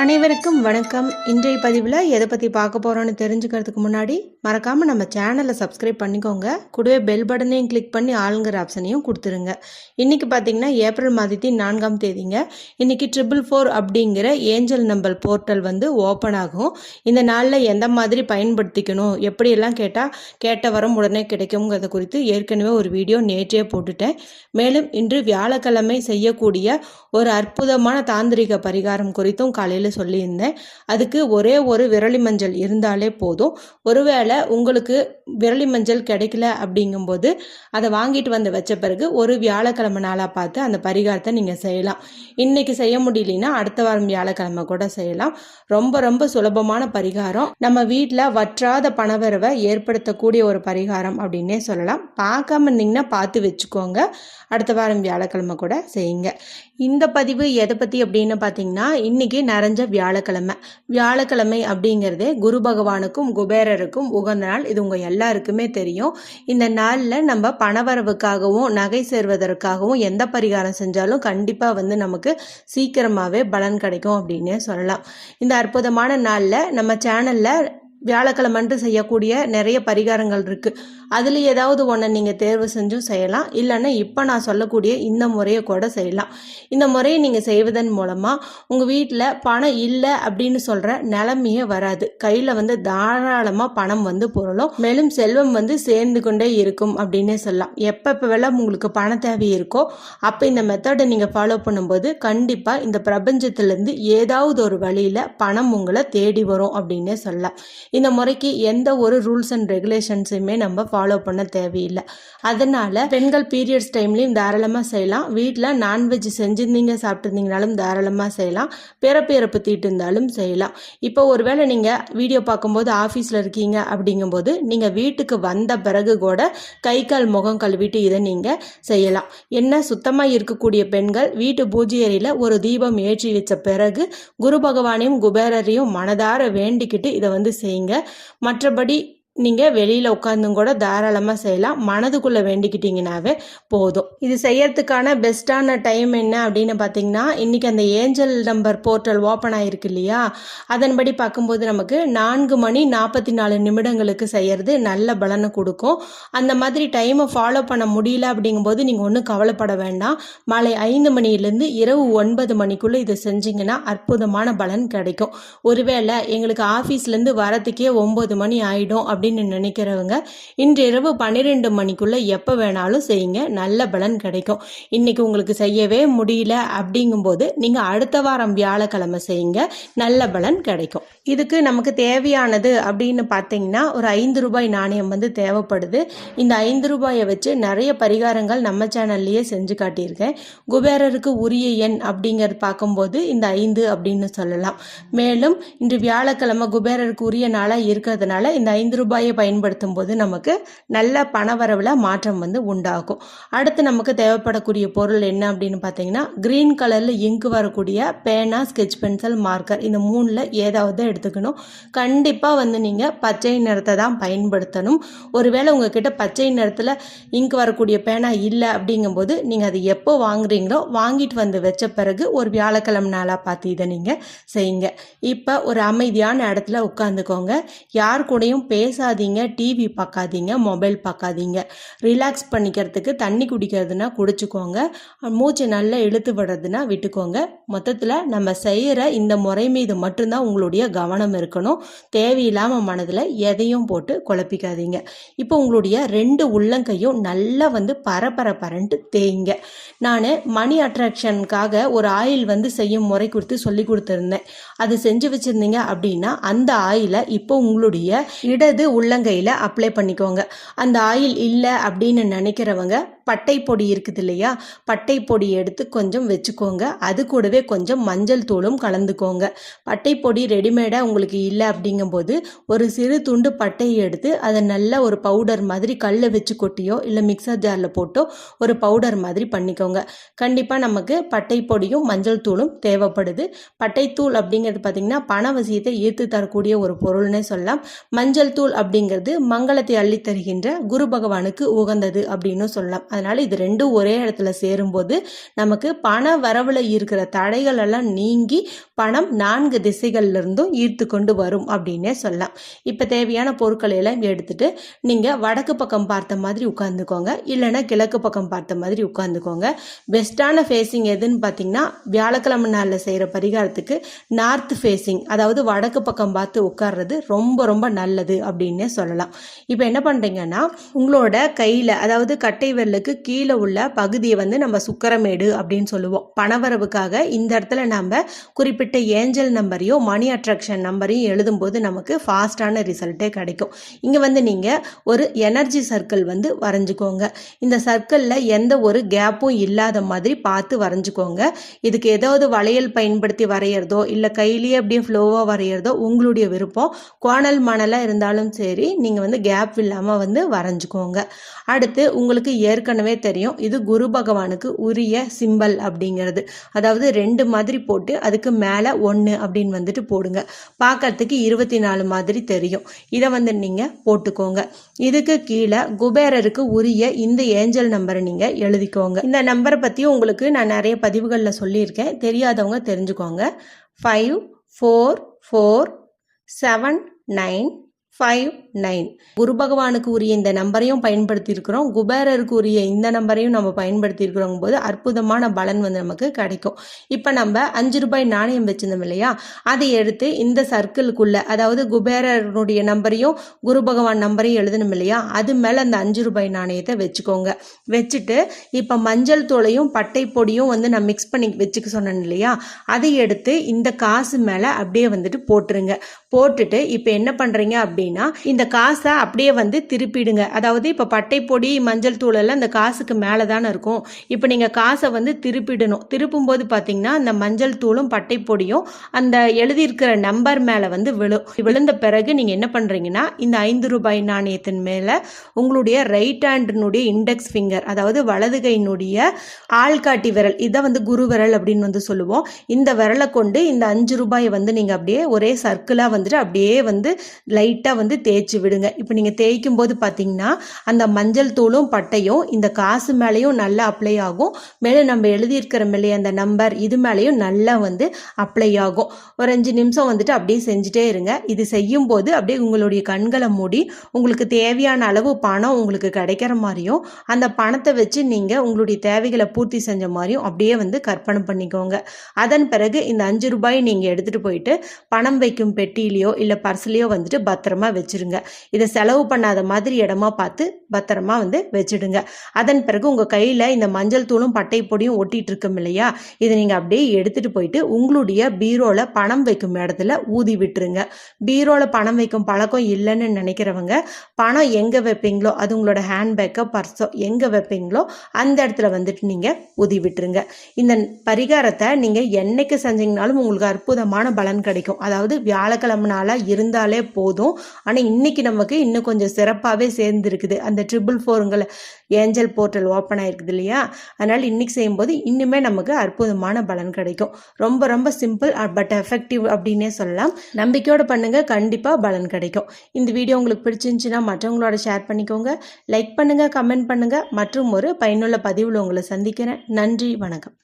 அனைவருக்கும் வணக்கம். இன்றைய பதிவில் எதை பற்றி பார்க்க போகிறோன்னு தெரிஞ்சுக்கிறதுக்கு முன்னாடி மறக்காமல் நம்ம சேனலை சப்ஸ்கிரைப் பண்ணிக்கோங்க. கூடவே பெல் பட்டனையும் கிளிக் பண்ணி ஆளுங்கிற ஆப்ஷனையும் கொடுத்துருங்க. இன்றைக்கி பார்த்தீங்கன்னா ஏப்ரல் மாதத்தின் நான்காம் தேதிங்க. இன்றைக்கி ட்ரிபிள் ஃபோர் அப்படிங்கிற ஏஞ்சல் நம்பர் போர்ட்டல் வந்து ஓப்பன் ஆகும். இந்த நாளில் எந்த மாதிரி பயன்படுத்திக்கணும் எப்படியெல்லாம் கேட்டால் கேட்ட வரம் உடனே கிடைக்குங்கிறத குறித்து ஏற்கனவே ஒரு வீடியோ நேற்றே போட்டுட்டேன். மேலும் இன்று வியாழக்கிழமை செய்யக்கூடிய ஒரு அற்புதமான தாந்திரிக பரிகாரம் குறித்தும் காலையில் சொல்லியிருந்தேன். அதுக்கு ஒரே ஒரு விரலி மஞ்சள் இருந்தாலே போதும். ஒருவேளை உங்களுக்கு விரலி மஞ்சள் கிடைக்கல அப்படிங்கும்போது அதை வாங்கிட்டு வந்து வச்ச பிறகு ஒரு வியாழக்கிழமை நாளாக பார்த்து அந்த பரிகாரத்தை நீங்கள் செய்யலாம். இன்னைக்கு செய்ய முடியலன்னா அடுத்த வாரம் வியாழக்கிழமை கூட செய்யலாம். ரொம்ப ரொம்ப சுலபமான பரிகாரம். நம்ம வீட்டில் வற்றாத பணவரவை ஏற்படுத்தக்கூடிய ஒரு பரிகாரம் அப்படின்னே சொல்லலாம். பார்க்காம இருந்தீங்கன்னா பார்த்து வச்சுக்கோங்க. அடுத்த வாரம் வியாழக்கிழமை கூட செய்யுங்க. இந்த பதிவு எதை பற்றி அப்படின்னு பார்த்தீங்கன்னா இன்னைக்கு நிறைஞ்ச வியாழக்கிழமை. வியாழக்கிழமை அப்படிங்கிறதே குரு பகவானுக்கும் குபேரருக்கும் உகந்த நாள். இது உங்கள் எல்லாருக்குமே தெரியும். இந்த நாளில் நம்ம பணவரவுக்காகவும் நகை சேர்வதற்காகவும் எந்த பரிகாரம் செஞ்சாலும் கண்டிப்பாக வந்து நமக்கு சீக்கிரமாகவே பலன் கிடைக்கும் அப்படின்னே சொல்லலாம். இந்த அற்புதமான நாளில் நம்ம சேனலில் வியாழக்கிழமன்று செய்யக்கூடிய நிறைய பரிகாரங்கள் இருக்குது அதில் ஏதாவது ஒன்றை நீங்கள் தேர்வு செஞ்சும் செய்யலாம். இல்லைன்னா இப்போ நான் சொல்லக்கூடிய இந்த முறையை கூட செய்யலாம். இந்த முறையை நீங்கள் செய்வதன் மூலமாக உங்கள் வீட்டில் பணம் இல்லை அப்படின்னு சொல்கிற நிலமையே வராது. கையில் வந்து தாராளமாக பணம் வந்து பொருளும் மேலும் செல்வம் வந்து சேர்ந்து கொண்டே இருக்கும் அப்படின்னே சொல்லலாம். எப்பப்போவெல்லாம் உங்களுக்கு பண தேவை இருக்கோ அப்போ இந்த மெத்தடை நீங்கள் ஃபாலோ பண்ணும்போது கண்டிப்பாக இந்த பிரபஞ்சத்திலேருந்து ஏதாவது ஒரு வழியில் பணம் உங்களை தேடி வரும் அப்படின்னே சொல்லலாம். இந்த முறைக்கு எந்த ஒரு ரூல்ஸ் அண்ட் ரெகுலேஷன்ஸுமே நம்ம ஃபாலோ பண்ண தேவையில்லை. அதனால் பெண்கள் பீரியட்ஸ் டைம்லையும் தாராளமாக செய்யலாம். வீட்டில் நான்வெஜ் செஞ்சுருந்தீங்க சாப்பிட்ருந்தீங்கனாலும் தாராளமாக செய்யலாம். பிறப்பிறப்பு தீட்டு இருந்தாலும் செய்யலாம். இப்போ ஒருவேளை நீங்கள் வீடியோ பார்க்கும்போது ஆஃபீஸில் இருக்கீங்க அப்படிங்கும்போது நீங்கள் வீட்டுக்கு வந்த பிறகு கூட கை கால் முகம் கழுவிட்டு இதை நீங்கள் செய்யலாம். என்ன சுத்தமாக இருக்கக்கூடிய பெண்கள் வீட்டு பூஜை அறையில் ஒரு தீபம் ஏற்றி வச்ச பிறகு குரு பகவானையும் குபேரரையும் மனதார வேண்டிக்கிட்டு இதை வந்து செய்யுங்க. மற்றபடி நீங்கள் வெளியில் உட்காந்தும் கூட தாராளமாக செய்யலாம். மனதுக்குள்ளே வேண்டிக்கிட்டிங்கனாவே போதும். இது செய்யறதுக்கான பெஸ்ட்டான டைம் என்ன அப்படின்னு பார்த்தீங்கன்னா இன்றைக்கி அந்த ஏஞ்சல் நம்பர் போர்ட்டல் ஓப்பன் ஆகிருக்கு இல்லையா? அதன்படி பார்க்கும்போது நமக்கு நான்கு மணி நாற்பத்தி நாலு நிமிடங்களுக்கு செய்கிறது நல்ல பலனை கொடுக்கும். அந்த மாதிரி டைமை ஃபாலோ பண்ண முடியல அப்படிங்கும்போது நீங்கள் ஒன்றும் கவலைப்பட வேண்டாம். மாலை ஐந்து மணிலேருந்து இரவு ஒன்பது மணிக்குள்ளே இதை செஞ்சிங்கன்னா அற்புதமான பலன் கிடைக்கும். ஒருவேளை எங்களுக்கு ஆஃபீஸ்லேருந்து வரத்துக்கே ஒம்பது மணி ஆகிடும் அப்படின்னு நினைக்கிறவங்க இன்று இரவு பன்னிரெண்டு மணிக்குள்ளே எப்போ வேணாலும் செய்யுங்க. நல்ல பலன் கிடைக்கும். இன்னைக்கு உங்களுக்கு செய்யவே முடியல அப்படிங்கும்போது நீங்கள் அடுத்த வாரம் வியாழக்கிழமை செய்யுங்க. நல்ல பலன் கிடைக்கும். இதுக்கு நமக்கு தேவையானது அப்படின்னு பார்த்தீங்கன்னா ஒரு ஐந்து ரூபாய் நாணயம் வந்து தேவைப்படுது. இந்த ஐந்து ரூபாயை வச்சு நிறைய பரிகாரங்கள் நம்ம சேனல்லையே செஞ்சு காட்டியிருக்கேன். குபேரருக்கு உரிய எண் அப்படிங்கிறது பார்க்கும்போது இந்த ஐந்து அப்படின்னு சொல்லலாம். மேலும் இன்று வியாழக்கிழமை குபேரருக்கு உரிய நாளாக இருக்கிறதுனால இந்த ஐந்து ரூபாய் பயன்படுத்தும் போது நமக்கு நல்ல பணவரவில் மாற்றம் வந்து உண்டாகும். அடுத்து நமக்கு தேவைப்படக்கூடிய பொருள் என்ன அப்படின்னு பார்த்தீங்கன்னா க்ரீன் கலரில் இங்கு வரக்கூடிய பேனா ஸ்கெட்ச் பென்சில் மார்க்கர் இந்த மூணில் ஏதாவது எடுத்துக்கணும். கண்டிப்பாக வந்து நீங்கள் பச்சை நிறத்தை தான் பயன்படுத்தணும். ஒருவேளை உங்ககிட்ட பச்சை நிறத்தில் இங்கு வரக்கூடிய பேனா இல்லை அப்படிங்கும்போது நீங்கள் அதை எப்போ வாங்குறீங்களோ வாங்கிட்டு வந்து வச்ச பிறகு ஒரு வியாழக்கிழமை நாளாக பார்த்து இதை நீங்கள் செய்யுங்க. இப்போ ஒரு அமைதியான இடத்துல உட்காந்துக்கோங்க. யார் கூடயும் பேசாதீங்க டிவி பார்க்காதீங்க மொபைல் பார்க்காதீங்க ரிலாக்ஸ் பண்ணிக்கிறதுக்கு தண்ணி குடிக்கிறதுனா குடிச்சுக்கோங்க. மூச்சு நல்லா இழுத்து விடுறதுனா விட்டுக்கோங்க. மொத்தத்தில் நம்ம செய்கிற இந்த முறை மீது மட்டும்தான் உங்களுடைய கவனம் இருக்கணும். தேவையில்லாமல் மனதில் எதையும் போட்டு குழப்பிக்காதீங்க. இப்போ உங்களுடைய ரெண்டு உள்ளங்கையும் நல்லா வந்து பரபர பரன்ட்டு தேய்ங்க. நான் மணி அட்ராக்ஷனுக்காக ஒரு ஆயில் வந்து செய்யும் முறை குறித்து சொல்லி கொடுத்துருந்தேன். அது செஞ்சு வச்சுருந்தீங்க அப்படின்னா அந்த ஆயிலை இப்போ உங்களுடைய இடது உள்ளங்கையில் அப்ளை பண்ணிக்கோங்க. அந்த ஆயில் இல்லை அப்படின்னு நினைக்கிறவங்க பட்டை பொடி இருக்குது இல்லையா? பட்டை பொடி எடுத்து கொஞ்சம் வச்சுக்கோங்க. அது கூடவே கொஞ்சம் மஞ்சள் தூளும் கலந்துக்கோங்க. பட்டை பொடி ரெடிமேடாக உங்களுக்கு இல்லை அப்படிங்கும்போது ஒரு சிறு துண்டு பட்டையை எடுத்து அதை நல்ல ஒரு பவுடர் மாதிரி கல்லை வச்சு கொட்டியோ இல்லை மிக்சர் ஜாரில் போட்டோ ஒரு பவுடர் மாதிரி பண்ணிக்கோங்க. கண்டிப்பாக நமக்கு பட்டை பொடியும் மஞ்சள் தூளும் தேவைப்படுது. பட்டைத்தூள் அப்படிங்கிறது பார்த்திங்கன்னா பணவசியத்தை ஈர்த்து தரக்கூடிய ஒரு பொருள்னே சொல்லலாம். மஞ்சள் தூள் அப்படிங்கிறது மங்களத்தை அள்ளி தருகின்ற குரு பகவானுக்கு உகந்தது அப்படின்னு சொல்லலாம். அதனால இது ரெண்டும் ஒரே இடத்துல சேரும்போது நமக்கு பண வரவுல இருக்கிற தடைகள் எல்லாம் நீங்கி பணம் நான்கு திசைகள்ல இருந்தும் ஈர்த்து கொண்டு வரும் அப்படின்னே சொல்லலாம். இப்போ தேவையான பொருட்களை எல்லாம் எடுத்துட்டு நீங்க வடக்கு பக்கம் பார்த்த மாதிரி உட்காந்துக்கோங்க இல்லைன்னா கிழக்கு பக்கம் பார்த்த மாதிரி உட்காந்துக்கோங்க பெஸ்ட்டான ஃபேஸிங் எதுன்னு பார்த்தீங்கன்னா வியாழக்கிழமை நாளில் செய்கிற பரிகாரத்துக்கு நார்த் ஃபேஸிங் அதாவது வடக்கு பக்கம் பார்த்து உட்கார்றது ரொம்ப ரொம்ப நல்லது அப்படின்னு சொல்லலாம். இப்போ என்ன பண்ணுறீங்கன்னா உங்களோட கையில் அதாவது கட்டை விரலுக்கு கீழே உள்ள பகுதியை வந்து நம்ம சுக்கரமேடு அப்படின்னு சொல்லுவோம். பணவரவுக்காக இந்த இடத்துல நம்ம குறிப்பிட்ட ஏஞ்சல் நம்பரையோ மணி அட்ராக்ஷன் நம்பரையும் எழுதும்போது நமக்கு ஃபாஸ்டான ரிசல்ட்டே கிடைக்கும். இங்கே வந்து நீங்கள் ஒரு எனர்ஜி சர்க்கிள் வந்து வரைஞ்சிக்கோங்க. இந்த சர்க்கிளில் எந்த ஒரு கேப்பும் இல்லாத மாதிரி பார்த்து வரைஞ்சிக்கோங்க. இதுக்கு ஏதாவது வளையல் பயன்படுத்தி வரைகிறதோ இல்லை கையிலேயே அப்படியே ஃப்ளோவாக வரைகிறதோ உங்களுடைய விருப்பம். கோணல் மணலாக இருந்தாலும் சரி சரி நீங்கள் வந்து கேப் இல்லாமல் வந்து வரைஞ்சிக்கோங்க. அடுத்து உங்களுக்கு ஏற்கனவே தெரியும் இது குரு பகவானுக்கு உரிய சிம்பல் அப்படிங்கிறது. அதாவது ரெண்டு மாதிரி போட்டு அதுக்கு மேலே ஒன்று அப்படின்னு வந்துட்டு போடுங்க. பார்க்கறதுக்கு இருபத்தி நாலு மாதிரி தெரியும். இதை வந்து நீங்கள் போட்டுக்கோங்க. இதுக்கு கீழே குபேரருக்கு உரிய இந்த ஏஞ்சல் நம்பரை நீங்கள் எழுதிக்கோங்க. இந்த நம்பரை பற்றி உங்களுக்கு நான் நிறைய பதிவுகளில் சொல்லியிருக்கேன். தெரியாதவங்க தெரிஞ்சுக்கோங்க. Five four four seven nine five nine குரு பகவானுக்கு உரிய இந்த நம்பரையும் பயன்படுத்தியிருக்கிறோம். குபேரருக்கு உரிய இந்த நம்பரையும் நம்ம பயன்படுத்தியிருக்கிறோம் போது அற்புதமான பலன் வந்து நமக்கு கிடைக்கும். இப்போ நம்ம அஞ்சு ரூபாய் நாணயம் வச்சிருந்தோம் இல்லையா? அதை எடுத்து இந்த சர்க்கிளுக்குள்ளே அதாவது குபேரனுடைய நம்பரையும் குரு பகவான் நம்பரையும் எழுதணும் இல்லையா? அது மேலே அந்த அஞ்சு ரூபாய் நாணயத்தை வச்சுக்கோங்க. வச்சுட்டு இப்போ மஞ்சள் தூளையும் பட்டை பொடியும் வந்து நான் மிக்ஸ் பண்ணி வச்சுக்க சொன்னேன் இல்லையா? அதை எடுத்து இந்த காசு மேலே அப்படியே வந்துட்டு போட்டுருங்க. போட்டுட்டு இப்போ என்ன பண்ணுறீங்க அப்படின்னா இந்த காசை அப்படியே வந்து திருப்பிடுங்க. அதாவது இப்போ பட்டைப்பொடி மஞ்சள் தூள் எல்லாம் இந்த காசுக்கு மேலே தானே இருக்கும். இப்போ நீங்கள் காசை வந்து திருப்பிடணும். திருப்பும் போது பார்த்தீங்கன்னா அந்த மஞ்சள் தூளும் பட்டைப்பொடியும் அந்த எழுதியிருக்கிற நம்பர் மேலே வந்து விழும் விழுந்த பிறகு நீங்கள் என்ன பண்ணுறீங்கன்னா இந்த ஐந்து ரூபாய் நாணயத்தின் மேலே உங்களுடைய ரைட் ஹேண்டினுடைய இண்டெக்ஸ் ஃபிங்கர் அதாவது வலது கையினுடைய ஆள்காட்டி விரல் இதை வந்து குரு விரல் அப்படின்னு வந்து சொல்லுவோம். இந்த விரலை கொண்டு இந்த அஞ்சு ரூபாயை வந்து நீங்கள் அப்படியே ஒரே சர்க்கிளாக வந்துட்டு அப்படியே வந்து லைட்டாக வந்து தேய்ச்சி விடுங்க. இப்போ நீங்கள் தேய்க்கும் போது பார்த்தீங்கன்னா அந்த மஞ்சள் தூளும் பட்டையும் இந்த காசு மேலேயும் நல்லா அப்ளை ஆகும். மேலே நம்ம எழுதியிருக்கிற மேலே அந்த நம்பர் இது மேலேயும் நல்லா வந்து அப்ளை ஆகும். ஒரு அஞ்சு நிமிஷம் வந்துட்டு அப்படியே செஞ்சுட்டே இருங்க. இது செய்யும் போது அப்படியே உங்களுடைய கண்களை மூடி உங்களுக்கு தேவையான அளவு பணம் உங்களுக்கு கிடைக்கிற மாதிரியும் அந்த பணத்தை வச்சு நீங்கள் உங்களுடைய தேவைகளை பூர்த்தி செஞ்ச மாதிரியும் அப்படியே வந்து கற்பனை பண்ணிக்கோங்க. அதன் பிறகு இந்த அஞ்சு ரூபாய் நீங்கள் எடுத்துகிட்டு போயிட்டு பணம் வைக்கும் பெட்டியிலையோ இல்லை பர்ஸ்லேயோ வந்துட்டு பத்திரமா வச்சிருங்க. இதை செலவு பண்ணாத மாதிரி இடமா பார்த்து பத்திரமா வந்து வச்சுடுங்க. அதன் பிறகு உங்கள் கையில் இந்த மஞ்சள் தூளும் பட்டை பொடியும் ஒட்டிட்டு இருக்கும் இல்லையா? இதை நீங்கள் அப்படியே எடுத்துகிட்டு போயிட்டு உங்களுடைய பீரோவில் பணம் வைக்கும் இடத்துல ஊதி விட்டுருங்க. பீரோவில் பணம் வைக்கும் பழக்கம் இல்லைன்னு நினைக்கிறவங்க பணம் எங்கே வைப்பீங்களோ அது உங்களோட ஹேண்ட்பேக்கோ பர்ஸோ எங்கே வைப்பீங்களோ அந்த இடத்துல வந்துட்டு நீங்கள் ஊதி விட்டுருங்க. இந்த பரிகாரத்தை நீங்கள் என்னைக்கு செஞ்சீங்கனாலும் உங்களுக்கு அற்புதமான பலன் கிடைக்கும். அதாவது வியாழக்கிழமை நாளாக இருந்தாலே போதும். ஆனால் இன்னைக்கு நமக்கு இன்னும் கொஞ்சம் சிறப்பாகவே சேர்ந்துருக்குது. அந்த ட்ரிபிள் ஃபோருங்களை ஏஞ்சல் போர்ட்டல் ஓப்பன் ஆயிருக்குது இல்லையா? அதனால் இன்னைக்கு செய்யும்போது இன்னுமே நமக்கு அற்புதமான பலன் கிடைக்கும். ரொம்ப ரொம்ப சிம்பிள் பட் எஃபெக்டிவ் அப்படின்னே சொல்லலாம். நம்பிக்கையோட பண்ணுங்க கண்டிப்பாக பலன் கிடைக்கும். இந்த வீடியோ உங்களுக்கு பிடிச்சிருந்துச்சுன்னா மற்றவங்களோட ஷேர் பண்ணிக்கோங்க. லைக் பண்ணுங்க கமெண்ட் பண்ணுங்க. மற்றும் ஒரு பயனுள்ள பதிவில் உங்களை சந்திக்கிறேன். நன்றி வணக்கம்.